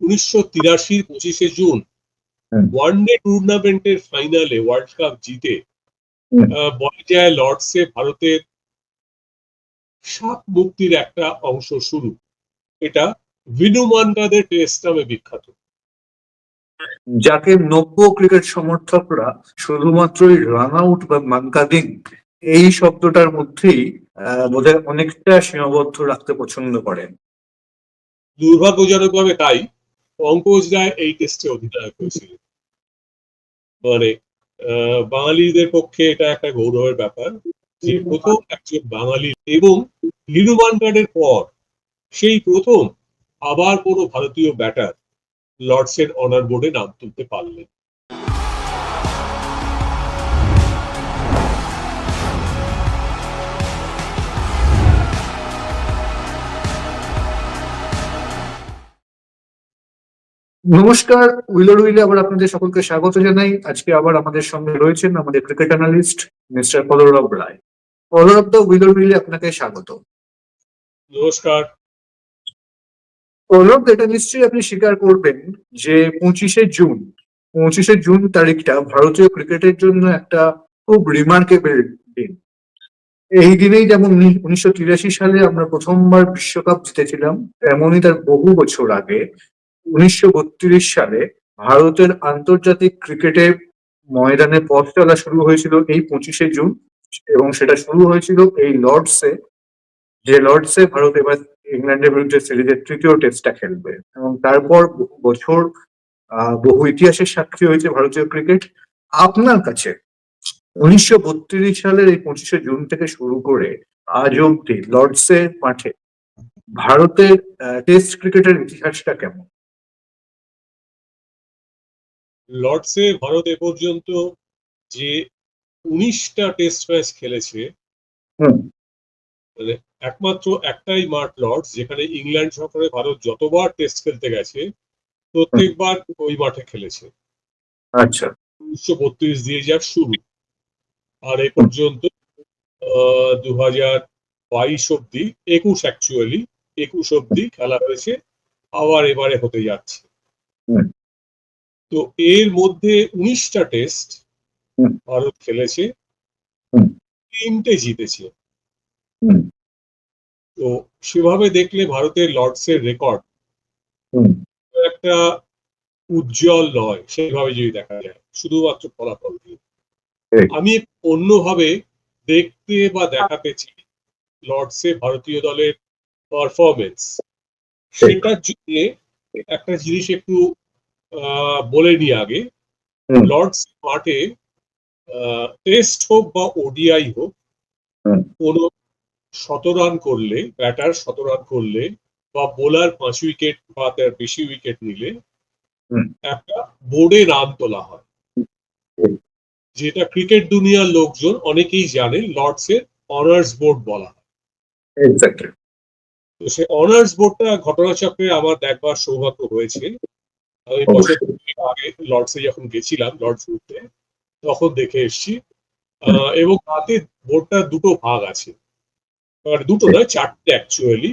উনিশশো তিরাশির পঁচিশে জুন হুম। ওয়ানডে টুর্নামেন্টের ফাইনালে ওয়ার্ল্ড কাপ জিতে বলা যায় লর্ডসে ভারতের সাত মুক্তির একটা অংশ শুরু। এটা ভিনু মান্ডাদের টেস্ট নামে বিখ্যাত। যাকে নব্য ক্রিকেট সমর্থকরা শুধুমাত্র রান আউট বা মানকাদিং এই শব্দটার মধ্যেই আহ, বোধহয় অনেকটা সীমাবদ্ধ রাখতে পছন্দ করেন। দুর্ভাগ্যজনকভাবে তাই। পঙ্কজ রায় এই টেস্টে অধিনায়ক হয়েছিলেন মানে বাঙালিদের পক্ষে এটা একটা গৌরবের ব্যাপার যে প্রথম একজন বাঙালি এবং নিরুমান গার্ডের পর সেই প্রথম আবার কোনো ভারতীয় ব্যাটার লর্ডসের অনার বোর্ডে নাম তুলতে পারলেন। নমস্কার উইলো উইলে আবার আপনাদের সকলকে স্বাগত জানাই। আজকে আবার আমাদের সঙ্গে রয়েছেন আমাদের ক্রিকেট অ্যানালিস্ট মিস্টার পলরব রায়। পলরব দা উইলো উইলে আপনাকে স্বাগত। নমস্কার। পলরব এটা নিশ্চয়ই আপনি স্বীকার করবেন যে পঁচিশে জুন পঁচিশে জুন তারিখটা ভারতীয় ক্রিকেটের জন্য একটা খুব রিমার্কেবল দিন। এই দিনেই যেমন উনিশশো তিরাশি সালে আমরা প্রথমবার বিশ্বকাপ জিতেছিলাম তেমনই তার বহু বছর আগে উনিশশো বত্রিশ সালে ভারতের আন্তর্জাতিক ক্রিকেটে ময়দানে পথ চলা শুরু হয়েছিল এই পঁচিশে জুন এবং সেটা শুরু হয়েছিল এই লর্ডসে, যে লর্ডসে ভারত এবার ইংল্যান্ডের বিরুদ্ধে সিরিজের তৃতীয় টেস্টটা খেলবে এবং তারপর বহু বছর বহু ইতিহাসের সাক্ষী হয়েছে ভারতীয় ক্রিকেট। আপনার কাছে উনিশশো বত্রিশ সালের এই পঁচিশে জুন থেকে শুরু করে আজ অব্দি লর্ডসের মাঠে ভারতের টেস্ট ক্রিকেটের ইতিহাসটা কেমন? লর্ডসে ভারত এ পর্যন্ত যে উনিশটা টেস্ট ম্যাচ খেলেছে মানে একমাত্র একটাই মাঠ লর্ডস যেখানে ইংল্যান্ড সফরে ভারত যতবার টেস্ট খেলতে গেছে প্রত্যেকবার ওই মাঠে খেলেছে। আচ্ছা। উনিশশো বত্রিশ দিয়ে যাক শুরু। আর এ পর্যন্ত দু হাজার বাইশ অব্দি একুশ অ্যাকচুয়ালি একুশ অব্দি খেলা হয়েছে আবার এবারে হতে যাচ্ছে। তো এর মধ্যে উনিশটা টেস্ট ভারত খেলেছে। তিনটে জিতেছে। তো সেভাবে দেখলে ভারতের লর্ডসের রেকর্ড একটা উজ্জ্বল নয় সেভাবে যদি দেখা যায় শুধুমাত্র ফলাফল দিয়ে। আমি অন্যভাবে দেখতে বা দেখাতে চাই লর্ডসে ভারতীয় দলের পারফরমেন্স সেটার জন্য একটা জিনিস একটু বলে নি আগে। লর্ডস মাঠে টেস্ট হোক বা ওডিআই হোক। কোনো শত রান করলে ব্যাটার শতরান করলে বা বোলার পাঁচ উইকেট বা তার বেশি উইকেট নিলে একটা বোর্ডে রান তোলা হয়। যেটা ক্রিকেট দুনিয়ার লোকজন অনেকেই জানেন লর্ডসের অনার্স বোর্ড বলা হয়। তো সে অনার্স বোর্ডটা ঘটনাচক্রে আমার দেখবার সৌভাগ্য হয়েছে। আমি বছর আগে লর্ডসে যখন গেছিলাম লর্ডস ঘুরতে তখন দেখে এসেছি এবং তাতে বোর্ডটা দুটো ভাগ আছে। মানে দুটো নয় চারটে অ্যাকচুয়ালি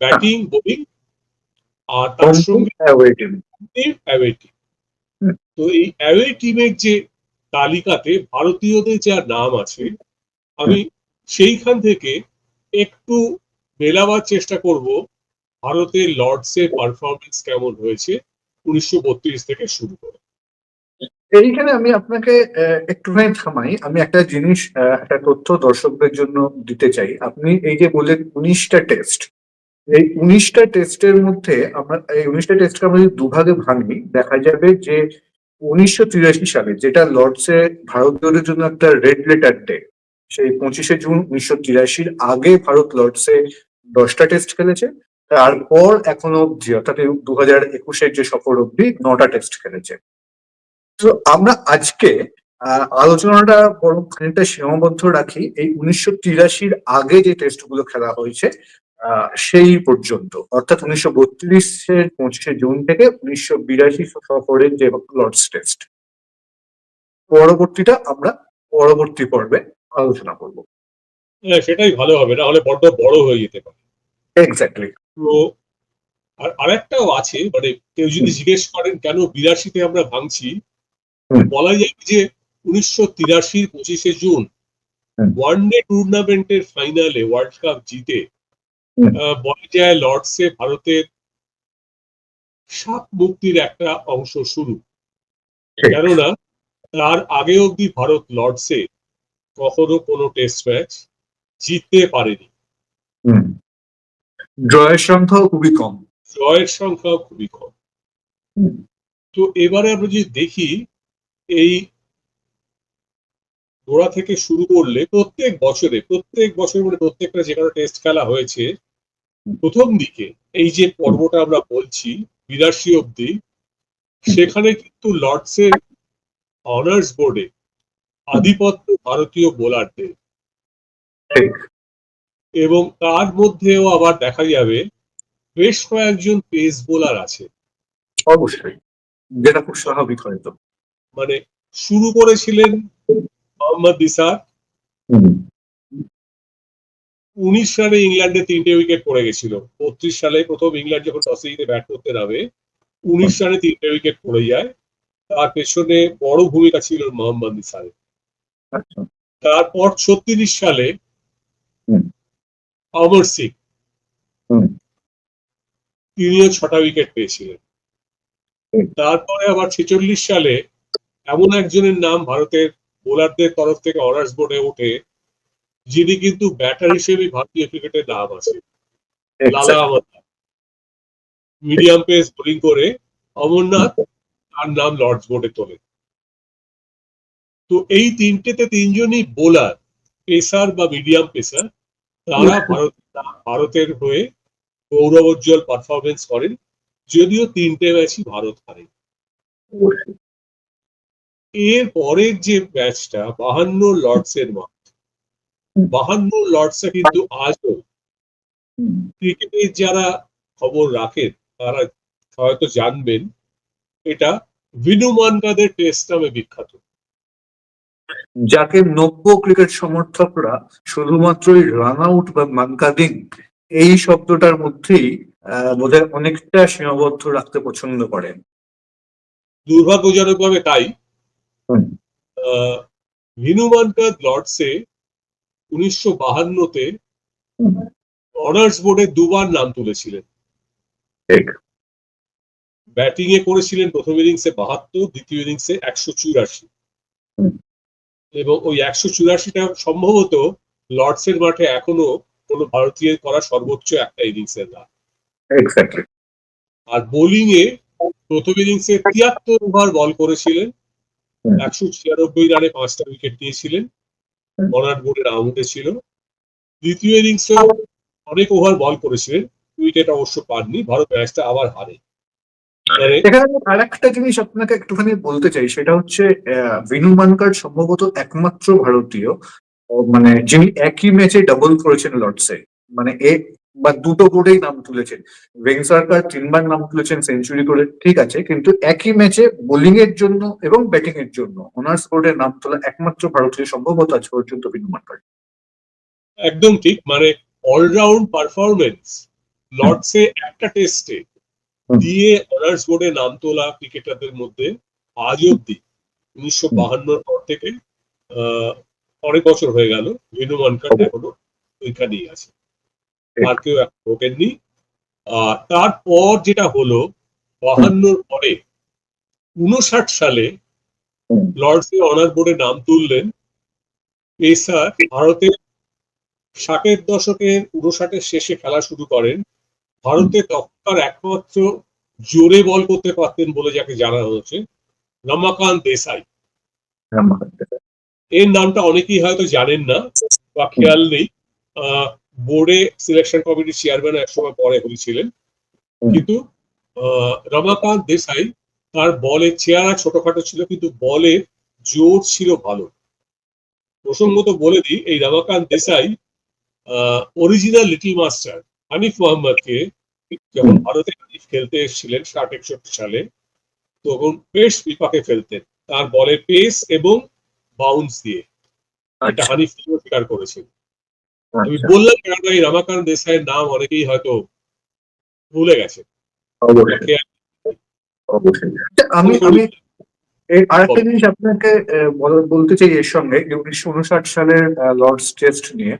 ব্যাটিং বোলিং আর তার সঙ্গে অ্যাওয়ে টিম তো এই অ্যাওয়ে টিমের যে তালিকাতে ভারতীয়দের যা নাম আছে আমি সেইখান থেকে একটু মেলাবার চেষ্টা করব ভারতের লর্ডসের পারফরমেন্স কেমন হয়েছে। উনিশশো বত্রিশ থেকে শুরু করে। এইখানে আমি আপনাকে একটুখানি থামাই। আমি একটা জিনিস একটা তথ্য দর্শকদের জন্য দিতে চাই। আপনি এই যে বললেন উনিশটা টেস্ট এই উনিশটা টেস্টের মধ্যে আমরা, এই উনিশটা টেস্টকে আমরা যদি দুভাগে ভাঙি, দেখা যাবে যে উনিশশো তিরাশি সালে যেটা লর্ডসে ভারতীয়দের জন্য একটা রেড লেটার ডে সেই পঁচিশে জুন উনিশশো তিরাশির আগে ভারত লর্ডসে দশটা টেস্ট খেলেছে। তারপর এখনও অব্দি অর্থাৎ দু হাজার একুশের যে সফর অব্দি নটা টেস্ট খেলেছে। তো আমরা আজকে আলোচনাটা বরং খানিকটা সীমাবদ্ধ রাখি এই উনিশশো তিরাশির আগে যে টেস্টগুলো খেলা হয়েছে সেই পর্যন্ত। অর্থাৎ উনিশশো বত্রিশের পঁচিশে জুন থেকে উনিশশো বিরাশি সফরের যে লর্ডস টেস্ট পরবর্তীটা আমরা পরবর্তী পর্বে আলোচনা করব। সেটাই ভালো হবে না হলে বড্ড বড় হয়ে যেতে পারে। এক্স্যাক্টলি তো আর আরেকটাও আছে মানে কেউ যদি জিজ্ঞেস করেন কেন বিরাশিতে আমরা ভাঙছি। বলা যায় যে উনিশশো তিরাশির পঁচিশে জুন। ওয়ান ডে টুর্নামেন্টের ফাইনালে ওয়ার্ল্ড কাপ জিতে বলা যায় লর্ডসে ভারতের সাত মুক্তির একটা অংশ শুরু কেননা তার আগে অব্দি ভারত লর্ডসে কখনো কোনো টেস্ট ম্যাচ জিততে পারেনি। ড্রয়ের সংখ্যাও খুবই কম। জয়ের সংখ্যাও খুবই কম। তো এবারে আমরা যদি দেখি এই গোড়া থেকে শুরু করলে প্রত্যেক বছরে প্রত্যেক বছর মানে প্রত্যেকটা যেখানে টেস্ট খেলা হয়েছে প্রথম দিকে এই যে পর্বটা আমরা বলছি বিরাশি অব্দি সেখানে কিন্তু লর্ডসের অনার্স বোর্ডে আধিপত্য ভারতীয় বোলারদের এবং তার মধ্যেও আবার দেখা যাবে বেশ কয়েকজন পেস বোলার আছে। অবশ্যই। যেটা খুব স্বাভাবিক হয়তো। মানে শুরু করেছিলেন মোহাম্মদ নিসার উনিশ রানে ইংল্যান্ডে তিনটে উইকেট পড়ে গেছিল। বত্রিশ সালে প্রথম ইংল্যান্ড যখন টসে জিতে ব্যাট করতে নামে উনিশ রানে তিনটে উইকেট পড়ে যায়। তার পেছনে বড় ভূমিকা ছিল মোহাম্মদ নিসারের আচ্ছা। তারপর ছত্রিশ সালে। অমর সিং তিনিও ছটা উইকেট পেয়েছিলেন। তারপরে আবার ছেচল্লিশ সালে এমন একজনের নাম ভারতের বোলারদের তরফ থেকে অনার্স বোর্ডে ওঠে যিনি কিন্তু ব্যাটার হিসেবে ভারতীয় ক্রিকেটের নাম আছে। লালা অমরনাথ মিডিয়াম পেস বোলিং করে অমরনাথ তার নাম লর্ডস বোর্ডে তোলে তো এই তিনটেতে তিনজনই বোলার পেসার বা মিডিয়াম পেসার তারা ভারতের হয়ে গৌরবোজ্জ্বল পারফরমেন্স করেন। যদিও তিনটে ম্যাচই ভারত হারে। এর পরের যে ম্যাচটা বাহান্ন লর্ডসের মাঠ। বাহান্ন লর্ডসে কিন্তু আজও ক্রিকেটের যারা খবর রাখেন তারা হয়তো জানবেন এটা ভিনু মানকাদের টেস্ট নামে বিখ্যাত। যাকে নব্য ক্রিকেট সমর্থকরা শুধুমাত্র রান আউট বা মানকাদিং এই শব্দটার মধ্যেই বোধহয় অনেকটা সীমাবদ্ধ রাখতে পছন্দ করেন দুর্ভাগ্যজনকভাবে তাই হুম। আহ, ভিনু মানকাদ লর্ডসে উনিশশো বাহান্নতে অনার্স বোর্ডে দুবার নাম তুলেছিলেন ব্যাটিং এ করেছিলেন প্রথম ইনিংসে বাহাত্তর দ্বিতীয় ইনিংসে একশো চুরাশি। এবং ওই একশো চুরাশিটা সম্ভবত লর্ডসের মাঠে এখনও কোনো ভারতীয় করা সর্বোচ্চ একটা ইনিংসের রান এক্স্যাক্টলি আর বোলিং এ প্রথম ইনিংসে তিয়াত্তর ওভার বল করেছিলেন। একশো ছিয়ানব্বই রানে পাঁচটা উইকেট নিয়েছিলেন। বনার বোর্ডের আউটে ছিল। দ্বিতীয় ইনিংসে অনেক ওভার বল করেছিলেন। উইকেট অবশ্য পাননি। ভারত ম্যাচটা আবার হারে। এখানে আর একটা জিনিস আপনাকে একটুখানি বলতে চাই সেটা হচ্ছে বিনু মানকার সম্ভবত একমাত্র ভারতীয় মানে যিনি একই ম্যাচে ডাবল করেছেন লর্ডসে মানে এ বা দুটো বোর্ডেই নাম তুলেছেন। ভেং সরকার তিনবার নাম তুলেছেন সেঞ্চুরি করে ঠিক আছে কিন্তু একই ম্যাচে বোলিং এর জন্য এবং ব্যাটিং এর জন্য অনার্স বোর্ডের নাম তোলা একমাত্র ভারতীয় সম্ভবত আজ পর্যন্ত বিনু মানকার। একদম ঠিক মানে অলরাউন্ড পারফরমেন্স লর্ডসে একটা টেস্টে। দিয়ে অনার্স বোর্ডে নাম তোলা ক্রিকেটারদের মধ্যে আজ অব্দি উনিশশো বাহান্নর পর থেকে অনেক বছর হয়ে গেল ভেনু মানকার এখনও ওইখানেই আছে। আর কেউ এখন ঢোকেননি আর তারপর যেটা হলো বাহান্নর পরে উনষাট সালে। লর্ডসে অনার বোর্ডে নাম তুললেন পেসার ভারতের ষাটের দশকের উনষাটের শেষে খেলা শুরু করেন ভারতে তখনকার একমাত্র জোরে বল করতে পারতেন বলে যাকে জানা হয়েছে রমাকান্ত দেসাই এর নামটা অনেকেই হয়তো জানেন না বা খেয়াল নেই। বোর্ডে সিলেকশন কমিটির চেয়ারম্যান একসময় পরে হয়েছিলেন। কিন্তু রমাকান্ত দেসাই তার বলের চেহারা ছোটখাটো ছিল কিন্তু বলের জোর ছিল ভালো। প্রসঙ্গত বলে দিই এই Ramakant Desai original little master Hanif মোহাম্মদকে যখন। ভারতে হানিফ খেলতে এসেছিলেন ষাট একষট্টি সালে তখন পেস বিপাকে ফেলতেন। তার বলে পেস এবং বাউন্স দিয়ে। এটা আচ্ছা। হানিফ স্বীকার করেছেন। আমি আচ্ছা। বললাম কেন এই রমাকান্ত দেশাইয়ের নাম অনেকেই হয়তো ভুলে গেছে আচ্ছা, আমি আমি এই আরেকটা জিনিস আপনাকে বলতে চাই এর সঙ্গে উনিশশো উনষাট সালের লর্ডস টেস্ট নিয়ে।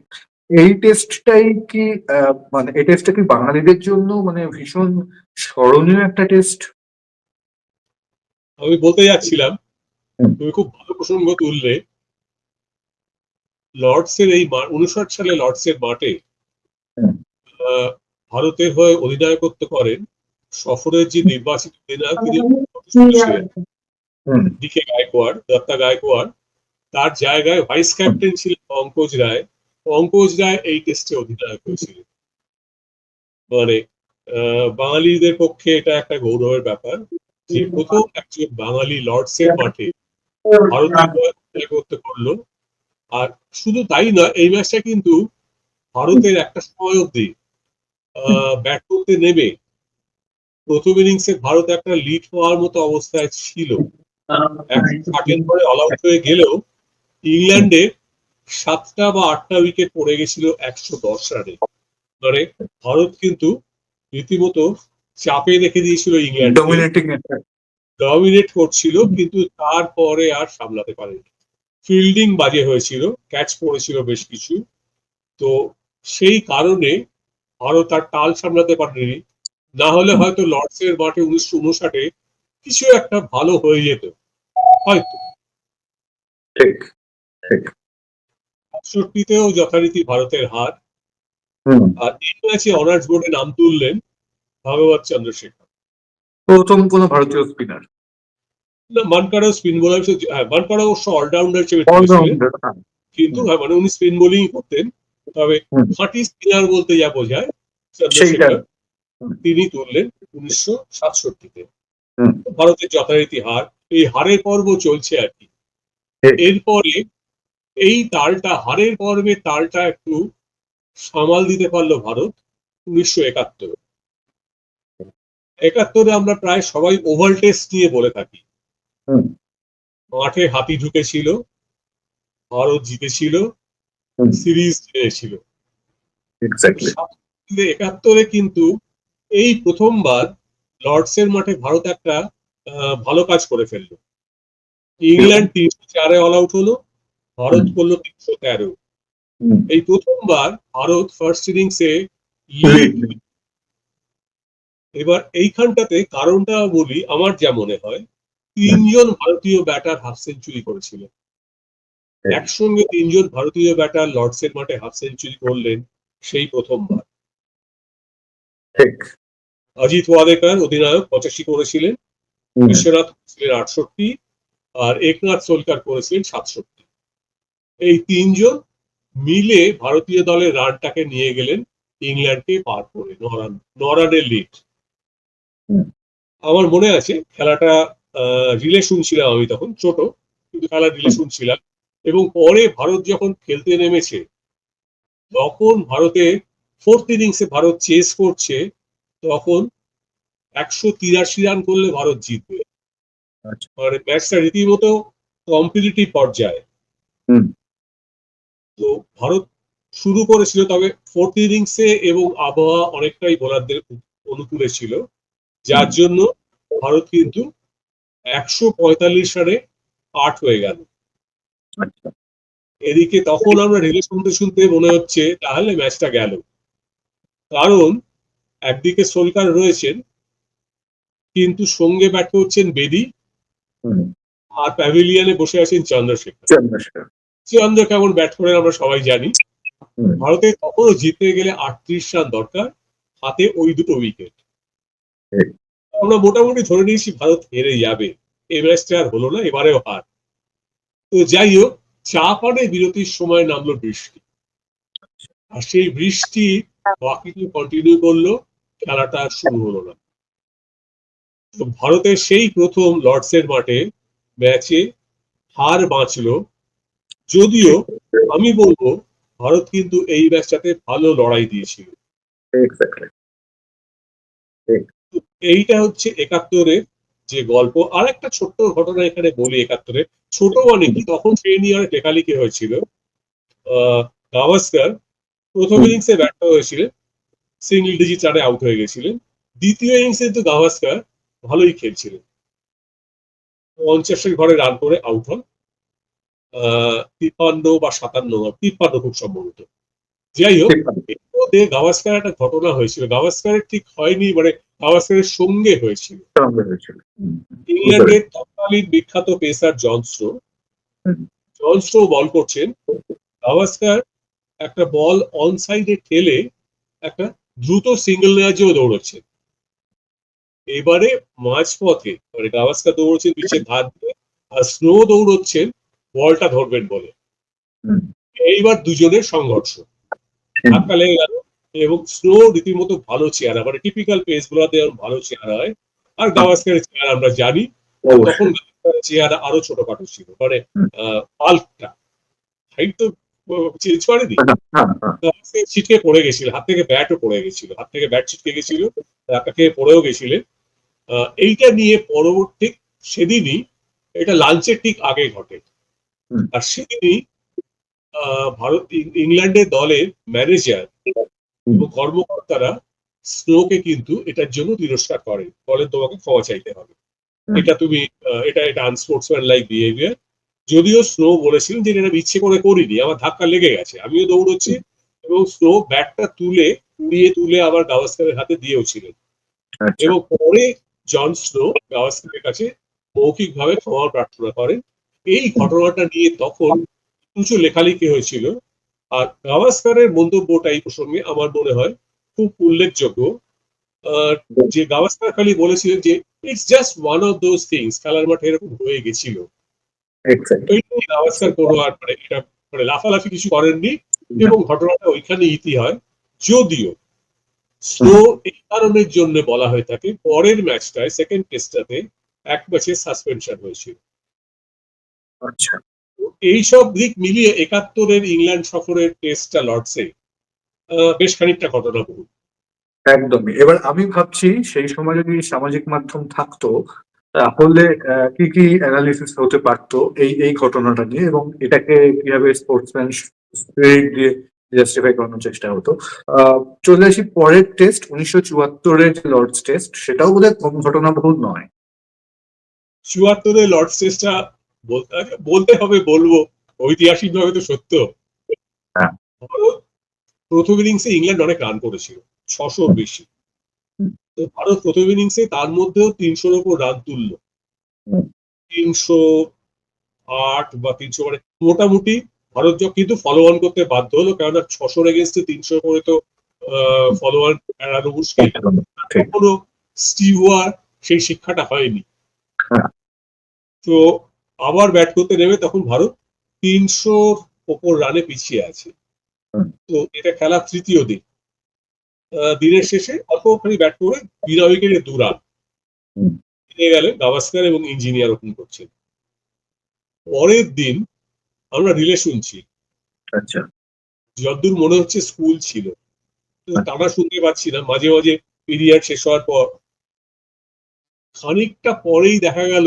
এই টেস্টটাই কি আহ, মানে এই টেস্টটা কি বাঙালিদের জন্য মানে ভীষণ স্মরণীয় একটা টেস্ট আমি বলতে যাচ্ছিলাম তুমি খুব ভালো প্রসঙ্গ তুললে। লর্ডসের এই উনষাট সালে লর্ডসের মাঠে আহ, ভারতের হয়ে অধিনায়কত্ব করেন সফরের যে নির্বাচিত অধিনায়ক তিনি ডিকে গায়কোয়াড় দত্তা গায়কোয়াড় তার জায়গায় ভাইস ক্যাপ্টেন ছিলেন পঙ্কজ রায়। পঙ্কজ রায় এই টেস্টে অধিনায়ক হয়েছিলেন। মানে বাঙালিদের পক্ষে এটা একটা গৌরবের ব্যাপার যে প্রথম একজন বাঙালি লর্ডসের মাঠে ভারতের অধিনায়কত্ব করল। আর শুধু তাই নয় এই ম্যাচটা কিন্তু ভারতের একটা সময় অব্দি ব্যাট করতে নেমে প্রথম ইনিংসে ভারত একটা লিড হওয়ার মতো অবস্থায় ছিল। একশো ষাটের পরে অল আউট হয়ে গেলেও ইংল্যান্ডের সাতটা বা আটটা উইকেট পড়ে গেছিল একশো দশ রানে। মানে ভারত কিন্তু রীতিমতো চাপে রেখে দিয়েছিল ইংল্যান্ড ডমিনেট করছিল কিন্তু তারপরে আর সামলাতে পারেনি। ফিল্ডিং বাজে হয়েছিল ক্যাচ পড়েছিল বেশ কিছু। তো সেই কারণে ভারত আর টাল সামলাতে পারেনি। না হলে হয়তো লর্ডসের মাঠে উনিশশো উনষাটে কিছু একটা ভালো হয়ে যেত। হয়তো। ঠিক ঠিক। সাতষট্টিতেও যথারীতি ভারতের হার। আর এই ম্যাচে অনার্স বোর্ডে নাম তুললেন ভাগবত চন্দ্রশেখর। প্রথম কোনো ভারতীয় স্পিনার না মানকাড়াও স্পিন বোলার হ্যাঁ মানকাড়া অবশ্য অলরাউন্ডার হিসেবে কিন্তু হ্যাঁ মানে উনি স্পিন বোলিং করতেন। তবে। খাঁটি স্পিনার বলতে যা বোঝায় চন্দ্রশেখর তিনি তুললেন উনিশশো সাতষট্টিতে। ভারতের যথারীতি হার। এই হারের পর্ব চলছে আর কি। এরপরে এই তালটা হারের পর্বে তালটা একটু সামাল দিতে পারল ভারত উনিশশো একাত্তর। একাত্তরে আমরা প্রায় সবাই ওভাল টেস্ট নিয়ে বলে থাকি। মাঠে হাতি ঢুকেছিল ভারত জিতেছিল সিরিজ জিতেছিল। একাত্তরে কিন্তু এই প্রথমবার লর্ডসের মাঠে ভারত একটা আহ, ভালো কাজ করে ফেলল। ইংল্যান্ড তিনশো চারে অল আউট হলো। ভারত করল তিনশো তেরো। এই প্রথমবার ভারত ফার্স্ট ইনিংসে এবার এইখানটাতে কারণটা বলি আমার যা মনে হয় তিনজন ভারতীয় ব্যাটার হাফ সেঞ্চুরি করেছিল একসঙ্গে তিনজন ভারতীয় ব্যাটার লর্ডসের মাঠে হাফ সেঞ্চুরি করলেন সেই প্রথমবার। ঠিক। অজিত ওয়াদেকার অধিনায়ক পঁচাশি করেছিলেন বিশ্বনাথ করেছিলেন আটষট্টি আর একনাথ সোলকার করেছিলেন সাতষট্টি। এই তিনজন মিলে ভারতীয় দলের রানটাকে নিয়ে গেলেন ইংল্যান্ডকে পার করে নরান নরানের লিড আমার মনে আছে খেলাটা রিলে শুনছিলাম আমি তখন ছোট কিন্তু খেলা রিলে শুনছিলাম এবং পরে ভারত যখন খেলতে নেমেছে তখন ভারতে ফোর্থ ইনিংসে ভারত চেস করছে তখন একশো তিরাশি রান করলে ভারত জিতবে আচ্ছা। মানে ম্যাচটা রীতিমতো কম্পিটিটিভ পর্যায়ে। তো ভারত শুরু করেছিল তবে ফোর্থ ইনিংসে এবং আবহাওয়া অনেকটাই বোলারদের অনুকূলে ছিল। যার জন্য ভারত কিন্তু একশো পঁয়তাল্লিশ রানে আট হয়ে গেল। আচ্ছা। এদিকে তখন আমরা রিলে শুনতে শুনতে মনে হচ্ছে তাহলে ম্যাচটা গেল। কারণ একদিকে সোলকার রয়েছেন কিন্তু সঙ্গে ব্যাট করছেন বেদি আর প্যাভিলিয়নে বসে আছেন চন্দ্রশেখর। চন্দ্রশেখর। চন্দ্র কেমন ব্যাট করেন আমরা সবাই জানি। ভারতে তখনও জিততে গেলে আটত্রিশ রান দরকার হাতে ওই দুটো উইকেট আমরা মোটামুটি ধরে নিয়েছি ভারত হেরে যাবে। এই ম্যাচটা আর হলো না এবারেও হার। তো যাই হোক চা পানে বিরতির সময় নামলো বৃষ্টি। আর সেই বৃষ্টি বাকিটা কন্টিনিউ করল খেলাটা শুরু হলো না। তো ভারতের সেই প্রথম লর্ডসের মাঠে ম্যাচে হার বাঁচলো যদিও আমি বলব ভারত কিন্তু এই ম্যাচটাতে ভালো লড়াই দিয়েছিল। এইটা হচ্ছে একাত্তরের যে গল্প। আর একটা ছোট্ট ঘটনা এখানে বলি একাত্তরে। ছোট মানে কি? তখন সিনিয়র লেখালেখি হয়েছিল। আহ, গাভাস্কার প্রথম। ইনিংসে ব্যর্থ হয়েছিলেন। সিঙ্গল ডিজিট রানে আউট হয়ে গেছিলেন। দ্বিতীয় ইনিংসে কিন্তু গাভাস্কার ভালোই খেলছিলেন। পঞ্চাশের ঘরে রান করে আউট হন। তিপ্পান্ন বা সাতান্ন তিপ্পান্ন খুব সম্ভবত। যাই হোক এর মধ্যে গাভাস্কার একটা ঘটনা হয়েছিল। গাভাস্কারের ঠিক হয়নি মানে গাভাস্কারের সঙ্গে হয়েছিল। ইংল্যান্ডের তৎকালীন বিখ্যাত পেসার জন স্নো হুম। জন স্নো বল করছেন গাভাস্কার একটা বল অন সাইডে ঠেলে একটা দ্রুত সিঙ্গেল নেওয়ার জন্য দৌড়চ্ছেন। এবারে মাঝপথে মানে গাভাস্কার দৌড়চ্ছেন পিছের ধার দিয়ে আর স্নো দৌড়চ্ছেন বলটা ধরবেন বলে। এইবার দুজনের সংঘর্ষ। ধাক্কা লেগে গেল এবং স্নো রীতিমতো ভালো চেহারা মানে টিপিক্যাল পেস গুলোতে ভালো চেহারা হয়। আর গাভাস্কারের চেহারা আমরা জানি তখন চেহারা আরও ছোটখাটো ছিল মানে। পাল্কটা। হাইট তো চেঞ্জ করেনি। হ্যাঁ, হ্যাঁ, ছিটকে পড়ে গেছিল হাত থেকে ব্যাটও পড়ে গেছিল হাত থেকে ব্যাট ছিটকে গেছিল তাকে পড়েও গেছিলেন। আহ, এইটা নিয়ে পরবর্তী সেদিনই এটা লাঞ্চের ঠিক আগে ঘটে। আর সেদিনই আহ, ভারত ইংল্যান্ডের দলের ম্যানেজার এবং কর্মকর্তারা স্নোকে কিন্তু এটার জন্য তিরস্কার করেন বলেন তোমাকে ক্ষমা চাইতে হবে। এটা তুমি এটা এটা আনস্পোর্টসম্যান লাইক বিহেভিয়ার যদিও স্নো বলেছিলেন যে এটা ইচ্ছে করে করিনি আমার ধাক্কা লেগে গেছে। আমিও দৌড়চ্ছি এবং স্নো ব্যাটটা তুলে দিয়ে তুলে আবার গাভাস্কারের হাতে দিয়েও ছিলেন আচ্ছা। এবং পরে জন স্নো গাভাস্কারের কাছে মৌখিকভাবে ক্ষমা প্রার্থনা করেন। এই ঘটনাটা নিয়ে তখন কিছু লেখালেখি হয়েছিল। আর গাভাস্কারের মন্তব্যটা এই প্রসঙ্গে আমার মনে হয় খুব উল্লেখযোগ্য। যে গাভাস্কার খালি বলেছিলেন যে it's just one of those things খেলার মাঠে এরকম হয়ে গেছিল। গাভাস্কার কোনো আর মানে এটা মানে লাফালাফি কিছু করেননি এবং ঘটনাটা ওইখানে ইতি হয় যদিও স্লো এই কারণের জন্য বলা হয়ে থাকে পরের ম্যাচটায় সেকেন্ড টেস্টটাতে এক ম্যাচের সাসপেনশন হয়েছিল। আচ্ছা এইসব দিক মিলিয়ে একাত্তরের ইংল্যান্ড সফরের টেস্টটা লর্ডসে বেশ খানিকটা ঘটনা বহু একদমই। এবার আমি ভাবছি সেই সময় যদি সামাজিক মাধ্যম থাকতো তাহলে কি কি অ্যানালিসিস হতে পারতো এই এই ঘটনাটা নিয়ে এবং এটাকে কীভাবে স্পোর্টসম্যান স্পিরিট দিয়ে জাস্টিফাই করানোর চেষ্টা হতো। চলে আসি পরের টেস্ট উনিশশো চুয়াত্তরের যে লর্ডস টেস্ট সেটাও বোধহয় কম ঘটনা বহু নয় চুয়াত্তরে লর্ডস টেস্টটা বলতে বলতে হবে বলব। ঐতিহাসিক ভাবে তো সত্য। হ্যাঁ। প্রথম ইনিংসে ইংল্যান্ড অনেক রান করেছিল ছশোর বেশি। তো ভারত প্রথম ইনিংসে তার মধ্যেও তিনশোর উপর রান তুলল। তিনশো আট বা তিনশো মানে মোটামুটি ভারত যখন কিন্তু ফলো অন করতে বাধ্য হলো কেননা ছশোর এগেনস্টে তিনশো করে তো ফলো অন এড়ানো মুশকিল। কখনো স্টিওয়ার সেই শিক্ষাটা হয়নি। হ্যাঁ। তো আবার ব্যাট করতে নেমে তখন ভারত তিনশোর ওপর রানে পিছিয়ে আছে। তো এটা খেলা তৃতীয় দিন। দিনের শেষে অল্পখানি ব্যাট করে বিনা উইকেটে দু রান। নিয়ে গেলে গাভাস্কার এবং ইঞ্জিনিয়ার ওপেন করছেন। পরের দিন আমরা রিলে শুনছি। আচ্ছা। যতদূর মনে হচ্ছে স্কুল ছিল। তো টানা শুনতে পাচ্ছি না। মাঝে মাঝে পিরিয়ড শেষ হওয়ার পর। খানিকটা পরেই দেখা গেল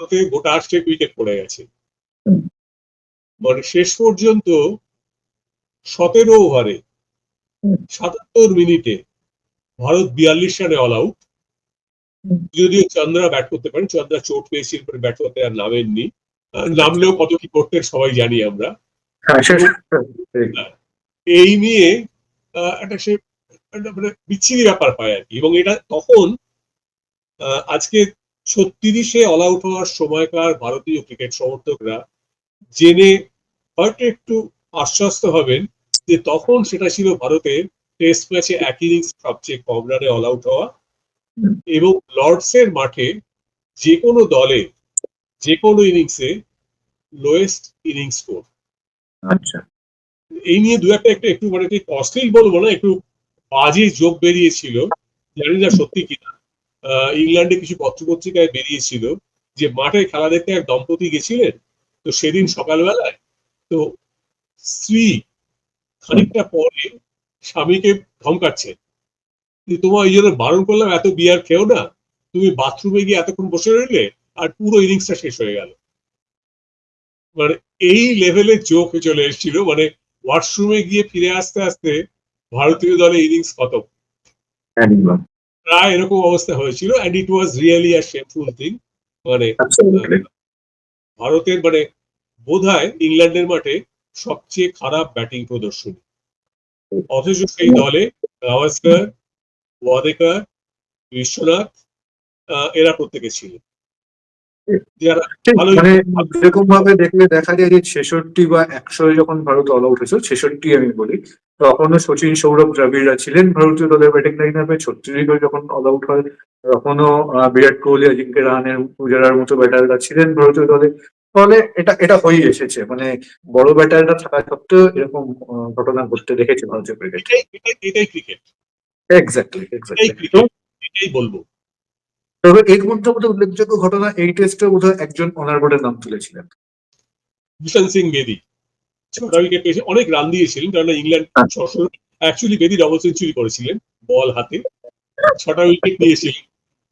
ভারতে গোটা আষ্টেক উইকেট পড়ে গেছে। মানে শেষ পর্যন্ত সতেরো ওভারে সাতাত্তর মিনিটে ভারত বিয়াল্লিশ রানে অল আউট যদিও চন্দ্রা ব্যাট করতে পারেন চন্দ্রা চোট পেয়েছিল পরে ব্যাট করতে আর নামেননি। নামলেও কত কি করতেন সবাই জানি আমরা। হ্যাঁ। এই নিয়ে একটা সে মানে বিচ্ছিরি ব্যাপার হয় আর কি। এবং এটা তখন আজকে ছত্রিশে অল আউট হওয়ার সময়কার ভারতীয় ক্রিকেট সমর্থকরা জেনে হয়তো একটু আশ্বস্ত হবেন যে তখন সেটা ছিল ভারতের টেস্ট ম্যাচে এক ইনিংস সবচেয়ে কম রানে অল আউট হওয়া। এবং লর্ডসের মাঠে যে কোনো দলে যে কোনো ইনিংসে লোয়েস্ট ইনিংস স্কোর আচ্ছা। এই নিয়ে দু একটা একটু একটু মানে অশ্লীল বলব না একটু বাজে যোগ বেরিয়েছিল। জানি না সত্যি কিনা। ইংল্যান্ডে কিছু পত্রপত্রিকায় বেরিয়েছিল যে মাঠে খেলা দেখতে এক দম্পতি গেছিলেন। তো সেদিন সকালবেলায় তো স্ত্রী খানিকটা পরে স্বামীকে ধমকাচ্ছে তোমার এই জন্য বারণ করলাম, এত বিয়ার খেও না। তুমি বাথরুমে গিয়ে এতক্ষণ বসে রইলে আর পুরো ইনিংসটা শেষ হয়ে গেল। মানে এই লেভেলের যোগ চলে এসেছিল। মানে ওয়াশরুমে গিয়ে ফিরে আসতে আসতে ভারতীয় দলে ইনিংস খতম। প্রায় এরকম অবস্থা হয়েছিল and it was really a shameful thing মানে ভারতের মানে বোধহয় ইংল্যান্ডের মাঠে সবচেয়ে খারাপ ব্যাটিং প্রদর্শনী। অথচ সেই দলে গাভাস্কর ওয়াদেকার বিশ্বনাথ এরা প্রত্যেকে ছিল যারা ঠিক, ভালোই- মানে যেরকম ভাবে দেখলে দেখা যায় যে ছেষট্টি বা একশো যখন ভারত অল আউট হয়েছিল ছেষট্টি আমি বলি তখনও শচীন সৌরভ দ্রাবিড়রা ছিলেন। ভারতীয় দলের ব্যাটিং লাইন আপে ছত্রিশগড় যখন অল আউট হয় তখনও বিরাট কোহলি অজিঙ্ক্য রাহানের পূজারার মতো ব্যাটাররা ছিলেন ভারতীয় দলে। ফলে এটা এটা হয়ে এসেছে। মানে বড় ব্যাটাররা থাকা সত্ত্বেও এরকম ঘটনা ঘটতে দেখেছে ভারতীয় ক্রিকেট এটাই এটাই এটাই ক্রিকেট এক্স্যাক্টলি এক্স্যাক্টলি এটাই বলব। তবে এর মধ্যে বোধহয় উল্লেখযোগ্য ঘটনা এই টেস্টে বোধহয় একজন অনার বোর্ডের নাম তুলেছিলেন। ভূষণ সিং বেদি। ছটা উইকেট পেয়েছে অনেক রান দিয়েছিলেন কারণ ইংল্যান্ড হ্যাঁ। ছশো অ্যাকচুয়ালি বেদি ডবল সেঞ্চুরি করেছিলেন বল হাতে। ছটা উইকেট নিয়েছিলেন।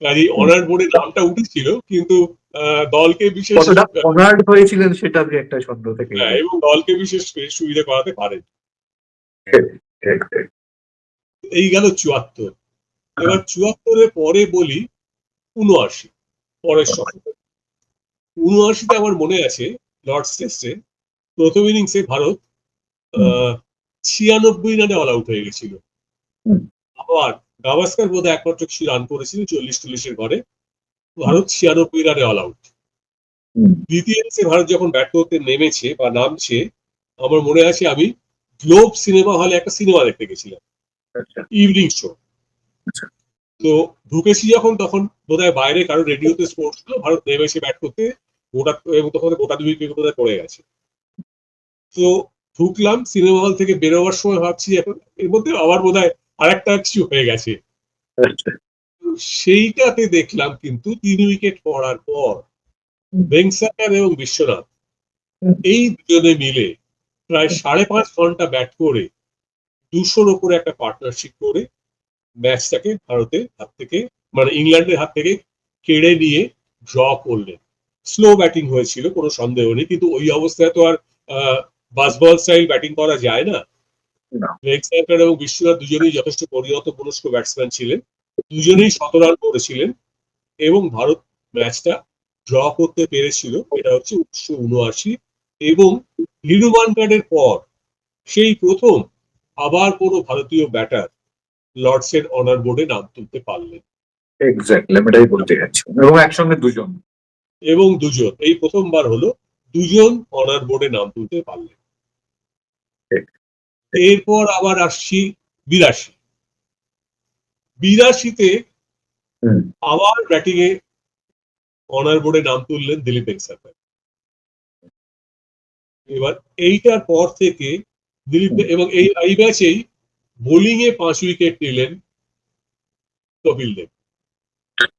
কাজে অনার বোর্ডে নামটা উঠেছিল কিন্তু দলকে বিশেষ অনার্ড হয়েছিলেন সেটা আমি একটা সন্দেহ থেকে। হ্যাঁ, এবং দলকে বিশেষ সুবিধা করাতে পারেন। এই গেল চুয়াত্তর। এবার চুয়াত্তরের পরে বলি উনআশি পরের সফর উনআশিতে আমার মনে আছে লর্ডস টেস্টে প্রথম ইনিংসে ভারত ছিয়ানব্বই রানে অল আউট হয়ে গেছিল। আবার গাভাস্কার বোধহয় একমাত্র কিছু রান করেছিল চল্লিশ চল্লিশের ঘরে। ভারত ছিয়ানব্বই রানে অল আউট দ্বিতীয় ইনিংসে ভারত যখন ব্যাট করতে নেমেছে বা নামছে আমার মনে আছে আমি গ্লোব সিনেমা হলে একটা সিনেমা দেখতে গেছিলাম। আচ্ছা, ইভিনিং শো আচ্ছা। তো ঢুকেছি যখন তখন বোধহয় বাইরে কারও রেডিওতে স্পোর্টস ছিল ভারত নেমেছে ব্যাট করতে গোটা এবং তখন গোটা দুই বোধহয় পড়ে গেছে। তো ঢুকলাম সিনেমা হল থেকে বেরোবার সময় ভাবছি এখন এর মধ্যে আবার বোধ হয় আরেকটা কিছু হয়ে গেছে। সেইটাতে দেখলাম কিন্তু তিন উইকেট পড়ার পর হুম। বেংসাকার এবং বিশ্বনাথ এই দুজনে মিলে প্রায় সাড়ে পাঁচ ঘণ্টা ব্যাট করে দুশোর ওপরে একটা পার্টনারশিপ করে ম্যাচটাকে ভারতের হাত থেকে মানে ইংল্যান্ডের হাত থেকে কেড়ে নিয়ে ড্র করলেন স্লো ব্যাটিং হয়েছিল কোনো সন্দেহ নেই কিন্তু ওই অবস্থায় তো আর বাসবল স্টাইল ব্যাটিং করা যায় না? এবং বিশ্বনাথ দুজনেই যথেষ্ট পরিণত পুরস্ক ব্যাটসম্যান ছিলেন। দুজনেই শত রান করেছিলেন এবং ভারত ম্যাচটা ড্র করতে পেরেছিল। এটা হচ্ছে উনিশশো উনআশি এবং লিনুমান কার্ডের পর সেই প্রথম আবার কোনো ভারতীয় ব্যাটার লর্ডসের অনার বোর্ডে নাম তুলতে পারলেন। এক্স্যাক্টলি আমি এটাই বলতে যাচ্ছি। এবং একসঙ্গে দুজন। এবং দুজন। এই প্রথমবার হলো দুজন অনার বোর্ডে নাম তুলতে পারলেন। এরপর আবার আসছি বিরাশি। বিরাশিতে আবার ব্যাটিং এ অনার বোর্ডে নাম তুললেন দিলীপ বেংসারকার এবার এইটার পর থেকে দিলীপ এবং এই এই ম্যাচেই বোলিং এ পাঁচ উইকেট নিলেন কপিল দেব।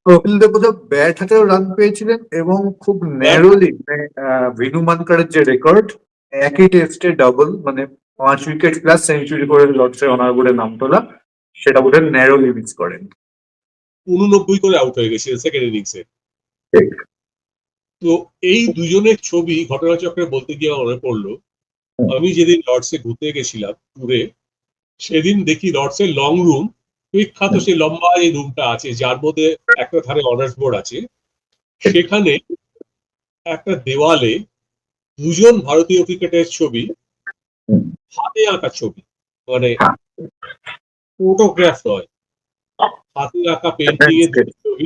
কপিল দেব বোধহয় ব্যাট হাতেও রান পেয়েছিলেন এবং খুব ন্যারোলি মানে ভিনু মানকারের যে রেকর্ড একই টেস্টে ডাবল মানে পাঁচ উইকেট প্লাস সেঞ্চুরি করে লর্ডসে অনার বোর্ডে নাম তোলা সেটা বোধহয় ন্যারোলি মিস করেন উননব্বই করে আউট হয়ে গেছিলেন সেকেন্ড ইনিংসে। তো এই দুজনের ছবি ঘটনাচক্রে বলতে গিয়ে মনে পড়ল আমি যেদিন লর্ডসে ঘুরতে গেছিলাম ট্যুরে সেদিন দেখি লর্ডসের লং রুম বিখ্যাত সেই লম্বা এই রুমটা আছে যার মধ্যে একটা ধারে অনার্স বোর্ড আছে সেখানে একটা দেওয়ালে দুজন ভারতীয় ক্রিকেটের ছবি হাতে আঁকা ছবি মানে। ফটোগ্রাফ নয়। হাতে আঁকা পেন্টিং এর ছবি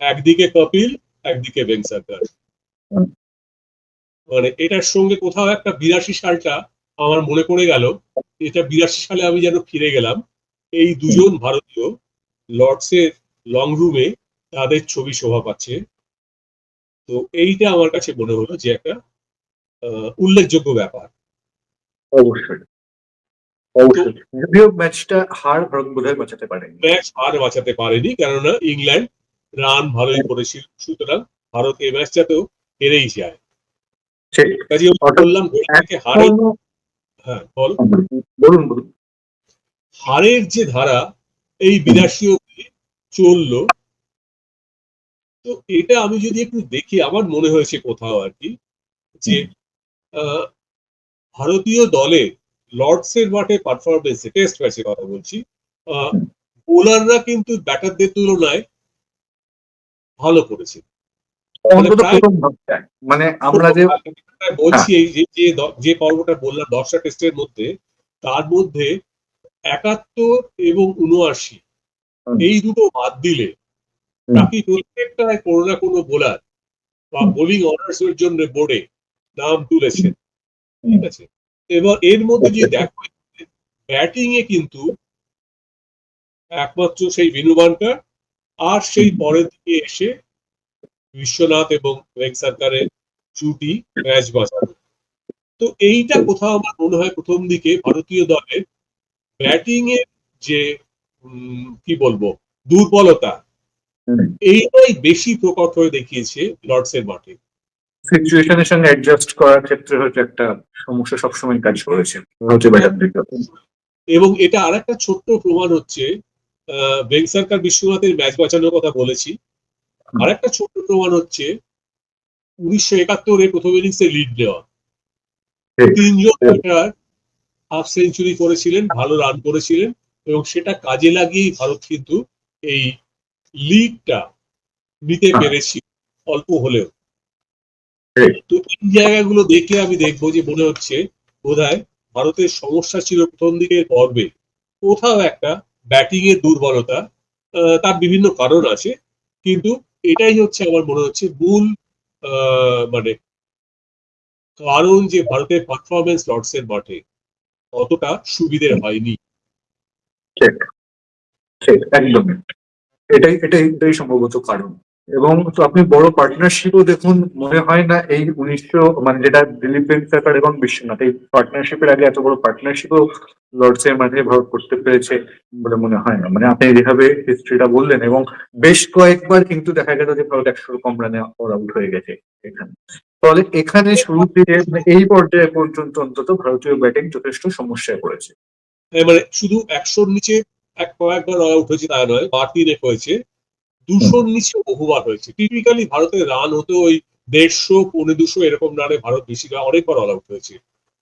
একদিকে কপিল একদিকে বেংসারকার মানে এটার সঙ্গে কোথাও একটা বিরাশি সালটা আমার মনে পড়ে গেল এটা বিরাশি সালে আমি যেন ফিরে গেলাম এই দুজন ভারতীয় লর্ডসের লং রুমে তাদের ছবি শোভা পাচ্ছে। তো এইটা আমার কাছে মনে হলো যে একটা উল্লেখযোগ্য ব্যাপার। অবশ্যই। অবশ্যই। যদিও ম্যাচটা হার বোধহয় বাঁচাতে পারেনি। ম্যাচ আর বাঁচাতে পারেনি কেননা ইংল্যান্ড রান ভালোই করেছিল। সুতরাং ভারত এই ম্যাচটাতেও হেরেই যায়। কাজে বললাম গোলটাকে হারে হ্যাঁ বল। বলুন বলুন। হারের যে ধারা এই বিরাশি অব্দি চলল। তো এটা আমি যদি একটু দেখি আমার মনে হয়েছে কোথাও আর কি যে ভারতীয় দলে লর্ডসের মাঠে পারফরমেন্সে টেস্ট ম্যাচের কথা বলছি। বোলাররা কিন্তু ব্যাটারদের তুলনায় ভালো করেছে। ভাবটায় মানে আমরা যে বলছি এই যে যে যে পর্বটা বললাম দশটা টেস্টের মধ্যে তার মধ্যে একাত্তর এবং উনআশি এই দুটো বাদ দিলে। বাকি প্রত্যেকটায় কোনো না কোনো বোলার বা বোলিং অনার্স এর জন্য বোর্ডে নাম তুলেছেন। ঠিক আছে? এবার এর মধ্যে যদি দেখো ব্যাটিং এ কিন্তু একমাত্র সেই বিনুবানটা আর সেই পরের দিকে এসে বিশ্বনাথ এবং রেং সরকারের জুটি ম্যাচ বাঁচানো তো এইটা কোথাও আমার মনে হয় প্রথম দিকে ভারতীয় দলের ব্যাটিং এর যে কি বলব দুর্বলতা। এইটাই বেশি প্রকট হয়ে দেখিয়েছে লর্ডসের মাঠে। সিচুয়েশনের সঙ্গে অ্যাডজাস্ট করার ক্ষেত্রে হয়তো একটা সমস্যা সবসময় কাজ করেছে। এবং এটা আর একটা ছোট্ট প্রমাণ হচ্ছে আহ, বেং সরকার বিশ্বনাথের ম্যাচ বাঁচানোর কথা বলেছি। আর একটা ছোট্ট প্রমাণ হচ্ছে উনিশশো একাত্তরে প্রথম ইনিংসে লিড নেওয়া। তিনজন ব্যাটার হাফ সেঞ্চুরি করেছিলেন ভালো রান করেছিলেন এবং সেটা কাজে লাগিয়েই ভারত কিন্তু এই লিডটা নিতে হ্যাঁ। পেরেছি অল্প হলেও। এই জায়গাগুলো দেখে আমি দেখব যে মনে হচ্ছে বোধহয় ভারতের সমস্যা ছিল প্রথম দিকের পর্বে। কোথাও একটা ব্যাটিং এর দুর্বলতা তার বিভিন্ন কারণ আছে। কিন্তু এটাই হচ্ছে আমার মনে হচ্ছে মূল মানে কারণ যে ভারতের পারফরমেন্স লর্ডসের মাঠে অতটা সুবিধের হয়নি। ঠিক ঠিক একদমই এটাই এটাই এটাই সম্ভবত কারণ। এবং তো আপনি বড় পার্টনারশিপও দেখুন, মনে হয় না এই উনিশশো মানে যেটা দিলীপ সরকার এবং বিশ্বনাথ, এই পার্টনারশিপের আগে এত বড় পার্টনারশিপও লর্ডসের মাঝে ভারত করতে পেরেছে বলে মনে হয় না। মানে আপনি যেভাবে হিস্ট্রিটা বললেন এবং বেশ কয়েকবার কিন্তু দেখা গেল যে ভারত একশো কম রানে অল আউট হয়ে গেছে এখানে। ফলে এখানে শুরু থেকে মানে এই পর্যায়ে পর্যন্ত অন্তত ভারতীয় ব্যাটিং যথেষ্ট সমস্যায় পড়েছে। এ মানে শুধু একশোর নিচে এক কয়েকবার অল আউট হয়েছে তা নয় বার তিনেক হয়েছে। দুশোর নিচে বহুবার হয়েছে। টিপিক্যালি ভারতের রান হতো ওই দেড়শো পৌনে দুশো এরকম রানে ভারত বেশি অনেকবার অল আউট হয়েছে।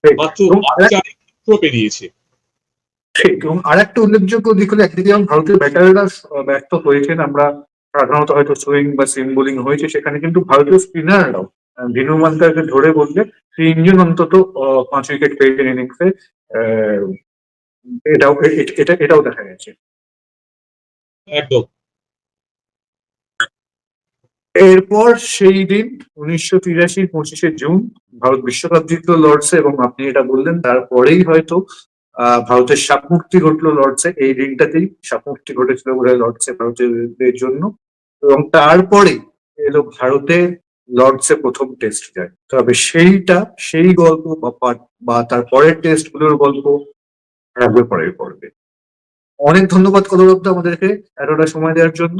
মাত্র পেরিয়েছে। ঠিক। এবং আর একটা উল্লেখযোগ্য দিক হলো একদিকে যেমন ভারতীয় ব্যাটাররা ব্যর্থ হয়েছেন আমরা সাধারণত হয়তো সুইং বা সিম বোলিং হয়েছে সেখানে কিন্তু ভারতীয় স্পিনাররাও ভিনু মান্তাকে ধরে বললে তিনজন অন্তত পাঁচ উইকেট পেয়েছেন ইনিংসে এটাও এটা এটাও দেখা গেছে। একদম। এরপর সেই দিন উনিশশো তিরাশি পঁচিশে জুন ভারত বিশ্বকাপ জিতলো লর্ডসে এবং আপনি এটা বললেন, তারপরেই হয়তো ভারতের সাপমুক্তি ঘটলো লর্ডসে, এই দিনটাতেই সাপমুক্তি ঘটেছিল বলে লর্ডসে ভারতের জন্য। এবং তারপরে এলো ভারতের লর্ডসে প্রথম টেস্ট যায়। তবে সেইটা, সেই গল্প বা তার পরের টেস্টগুলোর গল্প রাখবে পরের পর্বে। অনেক ধন্যবাদ কদরব্দ আমাদেরকে এতটা সময় দেওয়ার জন্য।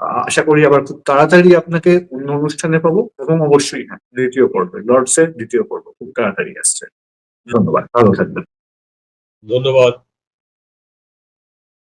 আশা করি আবার খুব তাড়াতাড়ি আপনাকে অন্য অনুষ্ঠানে পাবো এবং অবশ্যই হ্যাঁ দ্বিতীয় পর্বে, লর্ডসের দ্বিতীয় পর্ব খুব তাড়াতাড়ি আসছে। ধন্যবাদ, ভালো থাকবেন। ধন্যবাদ।